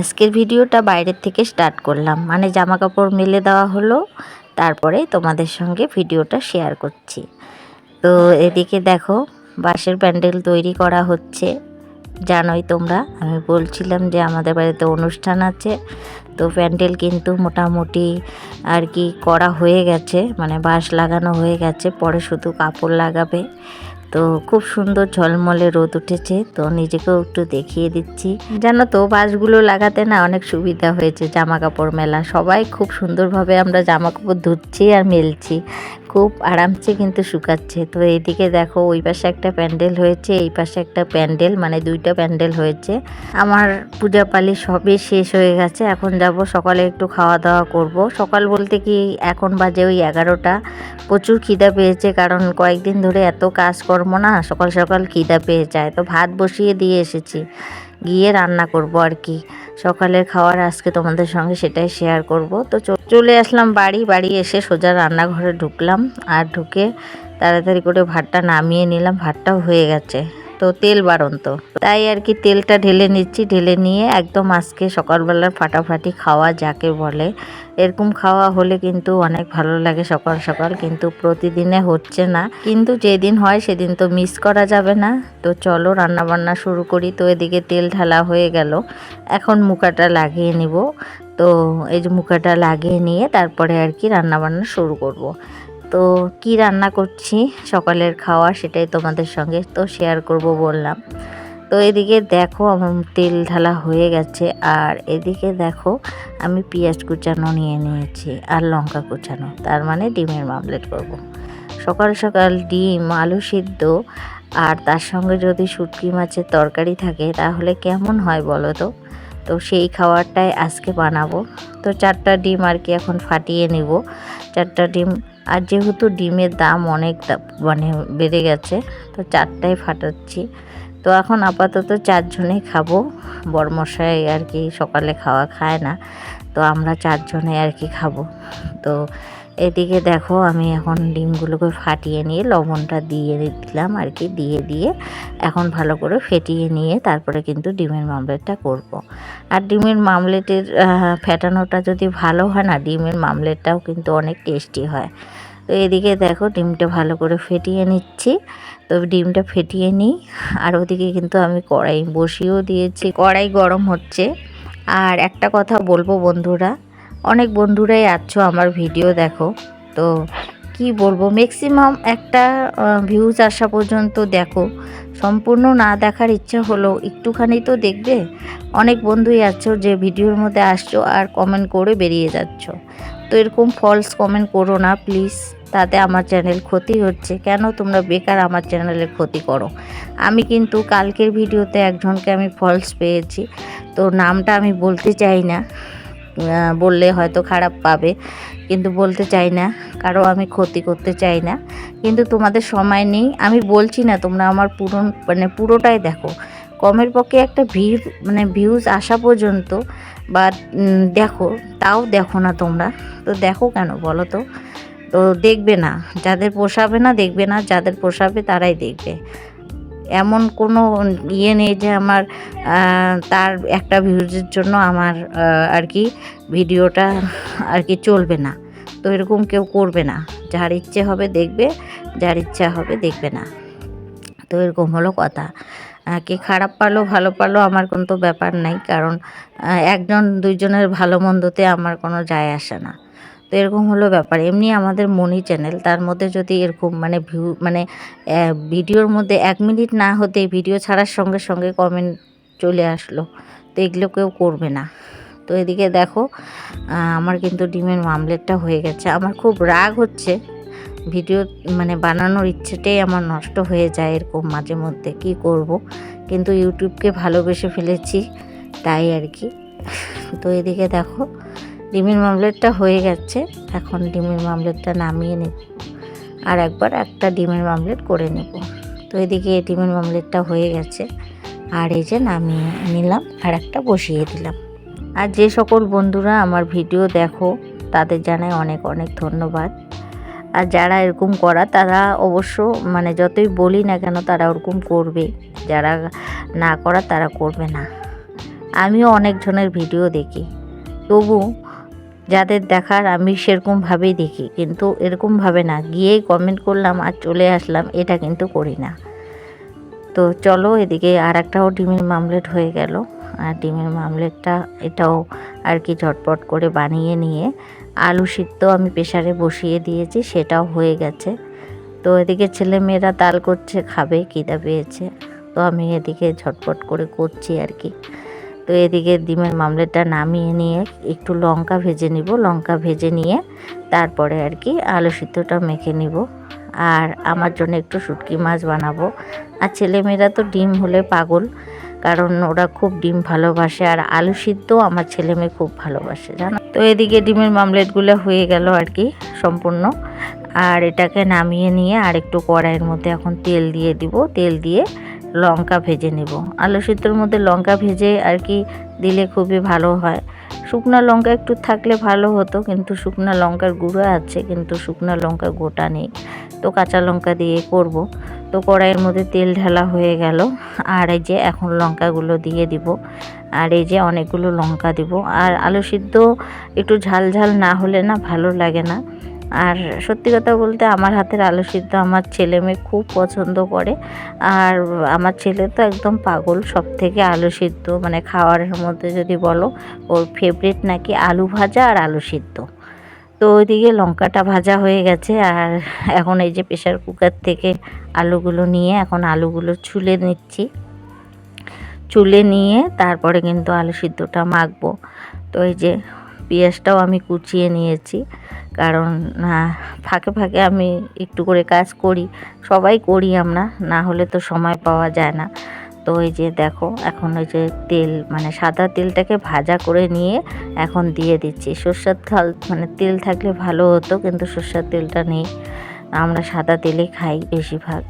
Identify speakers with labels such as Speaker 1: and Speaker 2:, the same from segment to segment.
Speaker 1: আজকের ভিডিওটা বাইরের থেকে স্টার্ট করলাম। মানে জামা কাপড় মেলে দেওয়া হলো, তারপরে তোমাদের সঙ্গে ভিডিওটা শেয়ার করছি। তো এদিকে দেখো, বাঁশের প্যান্ডেল তৈরি করা হচ্ছে। জানোই তোমরা, আমি বলছিলাম যে আমাদের বাড়িতে অনুষ্ঠান আছে, তো প্যান্ডেল কিন্তু মোটামুটি আর কি করা হয়ে গেছে মানে বাঁশ লাগানো হয়ে গেছে, পরে শুধু কাপড় লাগাবে। তো খুব সুন্দর ঝলমলে রোদ উঠেছে, তো নিজেকেও একটু দেখিয়ে দিচ্ছি। জানো তো, বাঁশগুলো লাগাতে না অনেক সুবিধা হয়েছে জামা কাপড় মেলা, সবাই খুব সুন্দরভাবে আমরা জামা কাপড় ধুচ্ছি আর মেলছি। খুব আরামসে কিন্তু শুকাচ্ছে। তো এইদিকে দেখো, ওই পাশে একটা প্যান্ডেল হয়েছে, এই পাশে একটা প্যান্ডেল মানে দুইটা প্যান্ডেল হয়েছে। আমার পূজা পালি সবই শেষ হয়ে গেছে, এখন যাব সকালে একটু খাওয়া দাওয়া করব। সকাল বলতে কি, এখন বাজে ওই এগারোটা। প্রচুর খিদা পেয়েছে, কারণ কয়েকদিন ধরে এত কাজকর্ম না, সকাল সকাল খিদা পেয়ে যায়। তো ভাত বসিয়ে দিয়ে এসেছি, গিয়ে রান্না করব আর কি। সকালের খাওয়ার আজকে তোমাদের সঙ্গে সেটাই শেয়ার করব। তো চলে আসলাম বাড়ি বাড়ি এসে সোজা রান্নাঘরে ঢুকলাম। আর ঢুকে তাড়াতাড়ি করে ভাতটা নামিয়ে নিলাম। ভাতটাও হয়ে গেছে। তো তেল বাড়ন্ত। তাই আর কি তেলটা ঢেলে নিচ্ছি, ঢেলে নিয়ে একদম আজকে সকালবেলার ফাটাফাটি খাওয়া যাকে বলে। এরকম খাওয়া হলে কিন্তু অনেক ভালো লাগে সকাল সকাল, কিন্তু প্রতিদিনে হচ্ছে না। কিন্তু যেদিন হয় সেদিন তো মিস করা যাবে না। তো চলো রান্না বান্না শুরু করি। তো এদিকে তেল ঢালা হয়ে গেল। এখন মুখাটা লাগিয়ে নিব। তো এই যে মুখাটা লাগিয়ে নিয়ে তারপরে আর কি রান্না বান্না শুরু করব। তো কি রান্না করছি? সকালের খাওয়া সেটাই তোমাদের সঙ্গে তো শেয়ার করব বললাম। তো এদিকে দেখো আমার তেল ঢালা হয়ে গেছে আর এদিকে দেখো আমি পেঁয়াজ কুচানো নিয়ে নিয়েছি আর লঙ্কা কুচানো, তার মানে ডিমের মামলেট করব। সকাল সকাল ডিম, আলু সিদ্ধ আর তার সঙ্গে যদি শুটকি মাছের তরকারি থাকে তাহলে কেমন হয় বলো তো? তো সেই খাবারটাই আজকে বানাবো। তো চারটা ডিম আর কি এখন ফাটিয়ে নিব। চারটা ডিম আর যেহেতু ডিমের দাম অনেক মানে বেড়ে গেছে, তো চারটাই ফাটাচ্ছি। তো এখন আপাতত চারজনে খাব। বরমশাই আর কি সকালে খাওয়া খায় না, তো আমরা চারজনে আর কি খাব। তো এদিকে দেখো আমি এখন ডিমগুলোকে ফাটিয়ে নিয়ে লবণটা দিয়ে দিলাম আর কি, দিয়ে দিয়ে এখন ভালো করে ফেটিয়ে নিয়ে তারপরে কিন্তু ডিমের মামলেটটা করব। আর ডিমের মামলেটের ফেটানোটা যদি ভালো হয় না, ডিমের মামলেটটাও কিন্তু অনেক টেস্টি হয়। তো এদিকে দেখো ডিমটা ভালো করে ফেটিয়ে নিচ্ছি। তো ডিমটা ফেটিয়ে নিই আর ওদিকে কিন্তু আমি কড়াই বসিয়েও দিয়েছি। কড়াই গরম হচ্ছে। আর একটা কথা বলব বন্ধুরা অনেক বন্ধুরাই আছো আমার ভিডিও দেখো। তো কি বলব ম্যাক্সিমাম একটা ভিউজ আসা পর্যন্ত দেখো। সম্পূর্ণ না দেখার ইচ্ছা হলো একটুখানি তো দেখবে। অনেক বন্ধুই আছো যে ভিডিওর মধ্যে আসছো আর কমেন্ট করে বেরিয়ে যাচ্ছ। তো এরকম ফলস কমেন্ট করো না প্লিজ তাতে আমার চ্যানেল ক্ষতি হচ্ছে। কেন তোমরা বেকার আমার চ্যানেলের ক্ষতি করো? আমি কিন্তু কালকের ভিডিওতে একজনকে আমি ফলস পেয়েছি। তো নামটা আমি বলতে চাই না। বললে হয়তো খারাপ পাবে, কিন্তু বলতে চাই না, কারও আমি ক্ষতি করতে চাই না। কিন্তু তোমাদের সময় নেই, আমি বলছি না, তোমরা আমার পুরো মানে পুরোটাই দেখো। কমের পক্ষে একটা ভিউ মানে ভিউজ আসা পর্যন্ত, বা দেখো, তাও দেখো না তোমরা। তো দেখো কেন বলো তো? তো দেখবে না, যাদের পোষাবে না দেখবে না, যাদের পোষাবে তারাই দেখবে। এমন কোনো ইয়ে নেই যে আমার তার একটা ভিউজের জন্য আমার আর কি ভিডিওটা আর কি চলবে না। তো এরকম কেউ করবে না। যার ইচ্ছে হবে দেখবে, যার ইচ্ছা হবে দেখবে না। তো এরকম হলো কথা। কে খারাপ পারল ভালো পারল আমার কোনো তো ব্যাপার নাই। কারণ একজন, দুইজনের ভালো মন্দতে আমার কোনো যায় আসে না। তো এরকম হলো ব্যাপার। এমনি আমাদের মনি চ্যানেল তার মধ্যে যদি এরকম মানে ভিউ মানে ভিডিওর মধ্যে এক মিনিট না হতে ভিডিও ছাড়ার সঙ্গে সঙ্গে কমেন্ট চলে আসলো, তো এগুলো কেউ করবে না। তো এদিকে দেখো আমার কিন্তু ডিমের মামলেটটা হয়ে গেছে। আমার খুব রাগ হচ্ছে, ভিডিও মানে বানানোর ইচ্ছেটাই আমার নষ্ট হয়ে যায় এরকম মাঝে মধ্যে, কি করব? কিন্তু ইউটিউবকে ভালোবেসে ফেলেছি, তাই আর কি। তো এদিকে দেখো ডিমের মামলেটটা হয়ে গেছে, এখন ডিমের মামলেটটা নামিয়ে নেব আর একবার একটা ডিমের মামলেট করে নেব। তো এদিকে ডিমের মামলেটটা হয়ে গেছে আর এই যে নামিয়ে নিলাম আর একটা বসিয়ে দিলাম। আর যে সকল বন্ধুরা আমার ভিডিও দেখো, তাদের জানাই অনেক অনেক ধন্যবাদ। আর যারা এরকম করা, তারা অবশ্য মানে যতই বলি না কেন তারা ওরকম করবে, যারা না করা তারা করবে না। আমিও অনেকজনের ভিডিও দেখি। তবু যাদের দেখার আমি সেরকমভাবেই দেখি, কিন্তু এরকমভাবে না। গিয়েই কমেন্ট করলাম আর চলে আসলাম, এটা কিন্তু করি না। তো চলো এদিকে আর একটাও ডিমের মামলেট হয়ে গেল। আর ডিমের মামলেটটা এটাও আর কি ঝটপট করে বানিয়ে নিয়ে আলু সিদ্ধ আমি প্রেশারে বসিয়ে দিয়েছি, সেটাও হয়ে গেছে। তো এদিকে ছেলে মেয়েরা তাল করছে, খাবে, খিদা পেয়েছে। তো আমি এদিকে ঝটপট করে করছি আর কি। তো এদিকে ডিমের মামলেটটা নামিয়ে নিয়ে একটু লঙ্কা ভেজে নিব। লঙ্কা ভেজে নিয়ে তারপরে আর কি আলু সিদ্ধটা মেখে নিব। আর আমার জন্য একটু শুটকি মাছ বানাবো। আর ছেলেমেয়েরা তো ডিম হলে পাগল, কারণ ওরা খুব ডিম ভালোবাসে। আর আলু সিদ্ধ আমার ছেলে মেয়ে খুব ভালোবাসে, জানো? তো এদিকে ডিমের মামলেটগুলো হয়ে গেল আর কি সম্পূর্ণ। আর এটাকে নামিয়ে নিয়ে আর একটু কড়াইয়ের মধ্যে এখন তেল দিয়ে দিব। তেল দিয়ে লঙ্কা ভেজে নেব। আলু সিদ্ধর মধ্যে লঙ্কা ভেজে আর কি দিলে খুবই ভালো হয়। শুকনো লঙ্কা একটু থাকলে ভালো হতো, কিন্তু শুকনো লঙ্কার গুঁড়ো আছে, কিন্তু শুকনো লঙ্কা গোটা নেই। তো কাঁচা লঙ্কা দিয়ে করব। তো কড়াইয়ের মধ্যে তেল ঢালা হয়ে গেল। আর এই যে এখন লঙ্কাগুলো দিয়ে দিব। আর এই যে অনেকগুলো লঙ্কা দিব। আর আলু সিদ্ধ একটু ঝাল ঝাল না হলে না ভালো লাগে না। আর সত্যি কথা বলতে আমার হাতের আলু সিদ্ধ আমার ছেলে মেয়ে খুব পছন্দ করে। আর আমার ছেলে তো একদম পাগল সব থেকে আলু সিদ্ধ মানে খাওয়ারের মধ্যে যদি বলো, ওর ফেভারিট নাকি আলু ভাজা আর আলু সিদ্ধ। তো ওইদিকে লঙ্কাটা ভাজা হয়ে গেছে, আর এখন এই যে প্রেশার কুকার থেকে আলুগুলো নিয়ে এখন আলুগুলো ছুলে নিচ্ছি। চুলে নিয়ে তারপরে কিন্তু আলু সিদ্ধটা মাখবো। তো এই যে পেঁয়াজটাও আমি কুচিয়ে নিয়েছি। কারণ ফাঁকে ফাঁকে আমি একটু করে কাজ করি। সবাই করি আমরা, না হলে তো সময় পাওয়া যায় না। তো এই যে দেখো, এখন ওই যে তেল মানে সাদা তেলটাকে ভাজা করে নিয়ে এখন দিয়ে দিচ্ছি। সর্ষের থাল মানে তেল থাকলে ভালো হতো, কিন্তু সর্ষের তেলটা নেই। আমরা সাদা তেলে খাই বেশিরভাগ।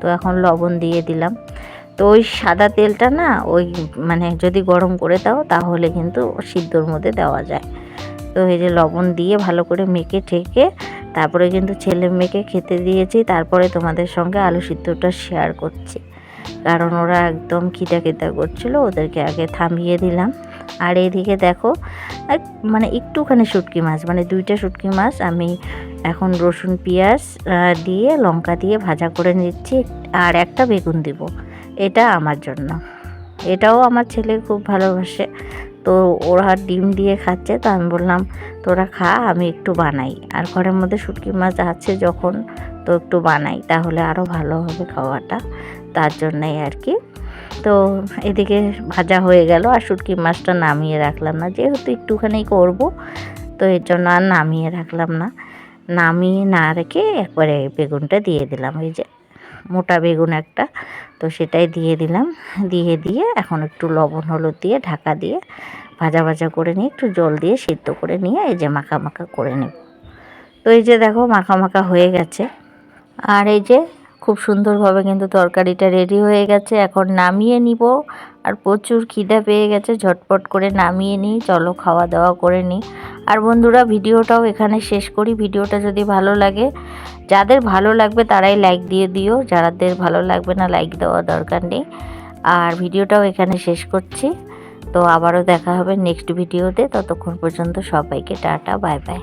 Speaker 1: তো এখন লবণ দিয়ে দিলাম। তো ওই সাদা তেলটা না ওই মানে যদি গরম করে দাও তাহলে কিন্তু সিদ্ধর মধ্যে দেওয়া যায়। তো এই যে লবণ দিয়ে ভালো করে মেখে ঠেকে তারপরে কিন্তু ছেলে মেয়েকে খেতে দিয়েছি, তারপরে তোমাদের সঙ্গে আলু সিদ্ধটা শেয়ার করছি। কারণ ওরা একদম খিদা খিদা করছিল, ওদেরকে আগে থামিয়ে দিলাম। আর এইদিকে দেখো মানে একটুখানি শুটকি মাছ মানে দুইটা শুটকি মাছ আমি এখন রসুন, পেঁয়াজ দিয়ে লঙ্কা দিয়ে ভাজা করে নিচ্ছি, আর একটা বেগুন দিব। এটা আমার জন্য। এটাও আমার ছেলে খুব ভালোবাসে। তো ওরা ডিম দিয়ে খাচ্ছে, তো আমি বললাম, তোরা খা, আমি একটু বানাই। আর ঘরের মধ্যে শুটকি মাছ আছে যখন, তো একটু বানাই, তাহলে আরও ভালো হবে খাওয়াটা। তার জন্যই আর কি। তো এদিকে ভাজা হয়ে গেল, আর শুটকি মাছটা নামিয়ে রাখলাম না। যেহেতু একটুখানি করব, তো এর জন্য আর নামিয়ে রাখলাম না। নামিয়ে না রেখে একবারে বেগুনটা দিয়ে দিলাম। এই যে মোটা বেগুন একটা তো সেটাই দিয়ে দিলাম। দিয়ে দিয়ে এখন একটু লবণ, হলুদ দিয়ে ঢাকা দিয়ে ভাজা ভাজা করে নিয়ে একটু জল দিয়ে সিদ্ধ করে নিয়ে এই যে মাখা মাখা করে নেব। তো এই যে দেখো মাখা মাখা হয়ে গেছে। আর এই যে খুব সুন্দরভাবে কিন্তু তরকারিটা রেডি হয়ে গেছে। এখন নামিয়ে নিব। আর প্রচুর খিদা পেয়ে গেছে। ঝটপট করে নামিয়ে নিই। চলো খাওয়া দাওয়া করে নিই। আর বন্ধুরা, ভিডিওটাও এখানে শেষ করি। ভিডিওটা যদি ভালো লাগে, যাদের ভালো লাগবে তারাই লাইক দিয়ে দিও। যাদের ভালো লাগবে না লাইক দেওয়া দরকার নেই। আর ভিডিওটাও এখানে শেষ করছি। তো আবারও দেখা হবে নেক্সট ভিডিওতে ততক্ষণ পর্যন্ত সবাইকে টাটা বাই বাই